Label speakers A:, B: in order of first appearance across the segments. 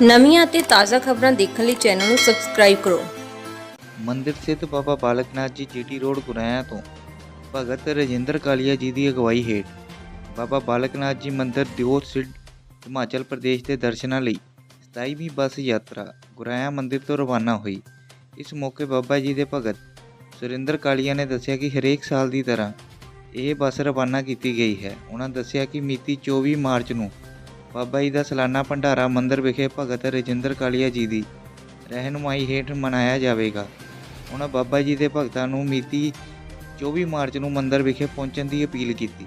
A: ਨਵੀਆਂ ਅਤੇ ਤਾਜ਼ਾ ਖਬਰਾਂ ਦੇਖਣ ਲਈ ਚੈਨਲ ਨੂੰ ਸਬਸਕ੍ਰਾਈਬ ਕਰੋ।
B: ਮੰਦਿਰ ਸਥਿਤ ਬਾਬਾ ਬਾਲਕ ਨਾਥ ਜੀ ਜੀਟੀ ਰੋਡ ਗੁਰਾਇਆ ਤੋਂ ਭਗਤ ਰਜਿੰਦਰ ਕਾਲੀਆ ਜੀ ਦੀ ਅਗਵਾਈ ਹੇਠ ਬਾਬਾ ਬਾਲਕ ਨਾਥ ਜੀ ਮੰਦਿਰ ਦਿਓਰ ਸਿੱਧ ਹਿਮਾਚਲ ਪ੍ਰਦੇਸ਼ ਦੇ ਦਰਸ਼ਨਾਂ ਲਈ 27ਵੀਂ ਬੱਸ ਯਾਤਰਾ ਗੁਰਾਇਆ ਮੰਦਿਰ ਤੋਂ ਰਵਾਨਾ ਹੋਈ। ਇਸ ਮੌਕੇ ਬਾਬਾ ਜੀ ਦੇ ਭਗਤ ਸੁਰਿੰਦਰ ਕਾਲੀਆ ਨੇ ਦੱਸਿਆ ਕਿ ਹਰੇਕ ਸਾਲ ਦੀ ਤਰ੍ਹਾਂ ਇਹ ਬੱਸ ਰਵਾਨਾ ਕੀਤੀ ਗਈ ਹੈ। ਉਹਨਾਂ ਦੱਸਿਆ ਕਿ ਮਿਤੀ 24 ਮਾਰਚ ਨੂੰ ਬਾਬਾ ਜੀ ਦਾ ਸਾਲਾਨਾ ਭੰਡਾਰਾ ਮੰਦਿਰ ਵਿਖੇ ਭਗਤ ਰਜਿੰਦਰ ਕਾਲੀਆ ਜੀ ਦੀ ਰਹਿਨੁਮਾਈ ਹੇਠ ਮਨਾਇਆ ਜਾਵੇਗਾ। ਉਹਨਾਂ ਬਾਬਾ ਜੀ ਦੇ ਭਗਤਾਂ ਨੂੰ ਮਿਤੀ 24 ਮਾਰਚ ਨੂੰ ਮੰਦਿਰ ਵਿਖੇ ਪਹੁੰਚਣ ਦੀ ਅਪੀਲ ਕੀਤੀ।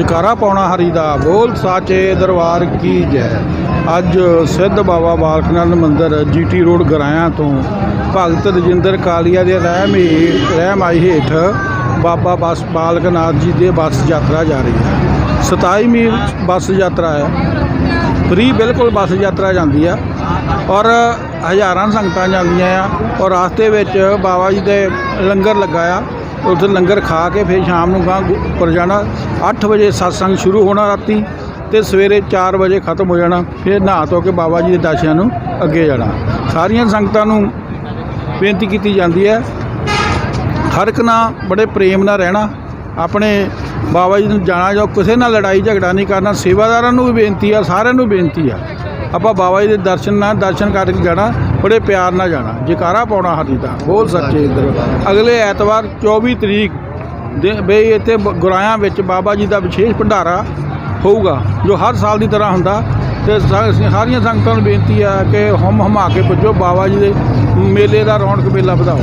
C: ਜਕਾਰਾ ਪਾਉਣਾ ਹਰੀ ਦਾ ਬੋਲ ਸਾਚੇ ਦਰਬਾਰ ਕੀ ਜੈ। ਅੱਜ ਸਿੱਧ ਬਾਬਾ ਬਾਲਕਨਾਥ ਮੰਦਿਰ ਜੀਟੀ ਰੋਡ ਗਰਾਇਆ ਤੋਂ ਭਗਤ ਰਜਿੰਦਰ ਕਾਲੀਆ ਦੇ ਰਹਿਮ ਰਹਿਮਾਈ ਹੇਠ ਬਾਬਾ ਬਸ ਬਾਲਕਨਾਥ ਜੀ ਦੇ ਬੱਸ ਯਾਤਰਾ ਜਾ ਰਹੀ ਹੈ। 27ਵੀਂ ਬੱਸ ਯਾਤਰਾ ਹੈ। ਫ੍ਰੀ ਬਿਲਕੁਲ ਬੱਸ ਯਾਤਰਾ ਜਾਂਦੀ ਆ ਔਰ ਹਜ਼ਾਰਾਂ ਸੰਗਤਾਂ ਜਾਂਦੀਆਂ ਆ ਔਰ ਰਾਸਤੇ ਵਿੱਚ ਬਾਬਾ ਜੀ ਦੇ ਲੰਗਰ ਲੱਗਾ ਆ। ਉੱਥੇ ਲੰਗਰ ਖਾ ਕੇ ਫਿਰ ਸ਼ਾਮ ਨੂੰ ਗਾਂ ਉੱਪਰ ਜਾਣਾ। 8 ਵਜੇ ਸਤਸੰਗ ਸ਼ੁਰੂ ਹੋਣਾ ਰਾਤੀ ਤੇ ਸਵੇਰੇ 4 ਵਜੇ ਖਤਮ ਹੋ ਜਾਣਾ। ਫਿਰ ਨਹਾ ਧੋ ਕੇ ਬਾਬਾ ਜੀ ਦੇ ਦਰਸ਼ਨਾਂ ਨੂੰ ਅੱਗੇ ਜਾਣਾ। ਸਾਰੀਆਂ ਸੰਗਤਾਂ ਨੂੰ ਬੇਨਤੀ ਕੀਤੀ ਜਾਂਦੀ ਹੈ, ਹਰ ਇੱਕ ਨਾਲ ਬੜੇ ਪ੍ਰੇਮ ਨਾਲ ਰਹਿਣਾ। ਆਪਣੇ ਬਾਬਾ ਜੀ ਨੂੰ ਜਾਣਾ ਜਾਂ ਕਿਸੇ ਨਾਲ ਲੜਾਈ ਝਗੜਾ ਨਹੀਂ ਕਰਨਾ, ਸੇਵਾਦਾਰਾਂ ਨੂੰ ਵੀ ਬੇਨਤੀ ਆ, ਸਾਰਿਆਂ ਨੂੰ ਬੇਨਤੀ ਆ। ਆਪਾਂ ਬਾਬਾ ਜੀ ਦੇ ਦਰਸ਼ਨ ਨਾਲ ਦਰਸ਼ਨ ਕਰਕੇ ਜਾਣਾ। ਬੜੇ ਪਿਆਰ ਨਾਲ ਜਾਣਾ, ਜਕਾਰਾ ਪਾਉਣਾ ਹਰੀ ਦਾ ਬੋਲ ਸੱਚੇ ਦਰਬਾਰ ਅਗਲੇ ਐਤਵਾਰ 24 ਤਰੀਕ ਦੇ ਬਈ ਇੱਥੇ ਬ- ਗੁਰਾਇਆਂ ਵਿੱਚ ਬਾਬਾ ਜੀ ਦਾ ਵਿਸ਼ੇਸ਼ ਭੰਡਾਰਾ ਹੋਊਗਾ, ਜੋ ਹਰ ਸਾਲ ਦੀ ਤਰ੍ਹਾਂ ਹੁੰਦਾ। ਤੇ ਸਾ- ਸਾਰੀਆਂ ਸੰਗਤਾਂ ਨੂੰ ਬੇਨਤੀ ਆ ਕਿ ਹਮ ਹਮਾ ਕੇ ਪੁੱਜੋ, ਬਾਬਾ ਜੀ ਦੇ ਮੇਲੇ ਦਾ ਰੌਣਕ ਮੇਲਾ ਵਧਾਓ।